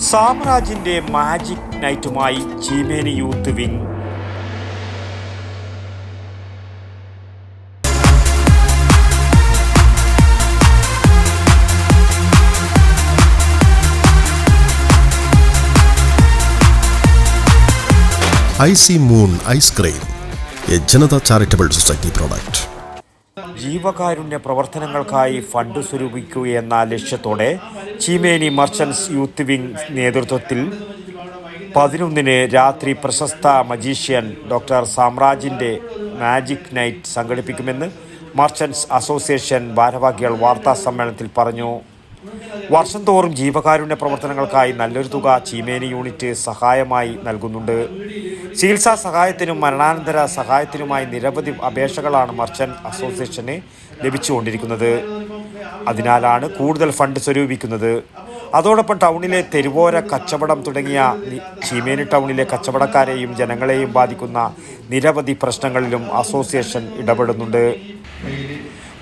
സാമ്രാജിന്റെ magic നൈറ്റുമായി Cheemeni youth wing sea moon ice cream A Janatha charitable society product. ജീവകാരുണ്യ പ്രവർത്തനങ്ങൾക്കായി fund സ്വരൂപിക്കുകയെന്ന ലക്ഷ്യത്തോടെ Cheemeni merchants youth wing നേതൃത്വത്തിൽ പതിനൊന്നിന് രാത്രി പ്രശസ്ത മജീഷ്യൻ ഡോക്ടർ സാമ്രാജിന്റെ മാജിക് നൈറ്റ് സംഘടിപ്പിക്കുമെന്ന് മർച്ചൻസ് അസോസിയേഷൻ ഭാരവാഹികൾ വാർത്താ സമ്മേളനത്തിൽ പറഞ്ഞു. വർഷം തോറും ജീവകാരുണ്യ പ്രവർത്തനങ്ങൾക്കായി നല്ലൊരു തുക ചീമേനി യൂണിറ്റ് സഹായമായി നൽകുന്നുണ്ട്. ചികിത്സാ സഹായത്തിനും മരണാനന്തര സഹായത്തിനുമായി നിരവധി അപേക്ഷകളാണ് മർച്ചന്റ് അസോസിയേഷന് ലഭിച്ചുകൊണ്ടിരിക്കുന്നത്. അതിനാലാണ് കൂടുതൽ ഫണ്ട് സ്വരൂപിക്കുന്നത്. അതോടൊപ്പം ടൗണിലെ തെരുവോര കച്ചവടം തുടങ്ങിയ ചീമേനി ടൗണിലെ കച്ചവടക്കാരെയും ജനങ്ങളെയും ബാധിക്കുന്ന നിരവധി പ്രശ്നങ്ങളിലും അസോസിയേഷൻ ഇടപെടുന്നുണ്ട്.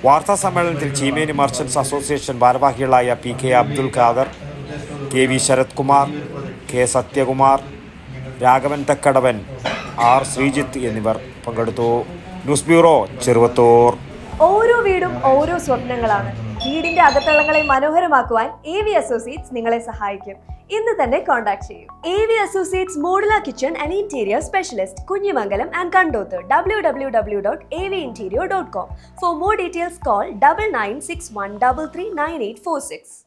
വാർത്താ സമ്മേളനത്തിൽ ചീമേനി മർച്ചൻസ് അസോസിയേഷൻ ഭാരവാഹികളായ P K Abdul Khader K V Sarath Kumar K Sathyakumar Raghavan Thakkadavan R Sreejith എന്നിവർ പങ്കെടുത്തു. News bureau Cheruvathur. ഓരോ വീടും ഓരോ സ്വപ്നങ്ങളാണ്. വീടിന്റെ അകത്തളങ്ങളെ മനോഹരമാക്കുവാൻ എ വി അസോസിയേറ്റ്സ് നിങ്ങളെ സഹായിക്കും. ഇന്ന് തന്നെ കോൺടാക്ട് ചെയ്യും. A V associates modular kitchen and interior specialist Kunhimangalam and Kandoth W W W dot A V interior dot com for more details call double nine six one double three nine eight four six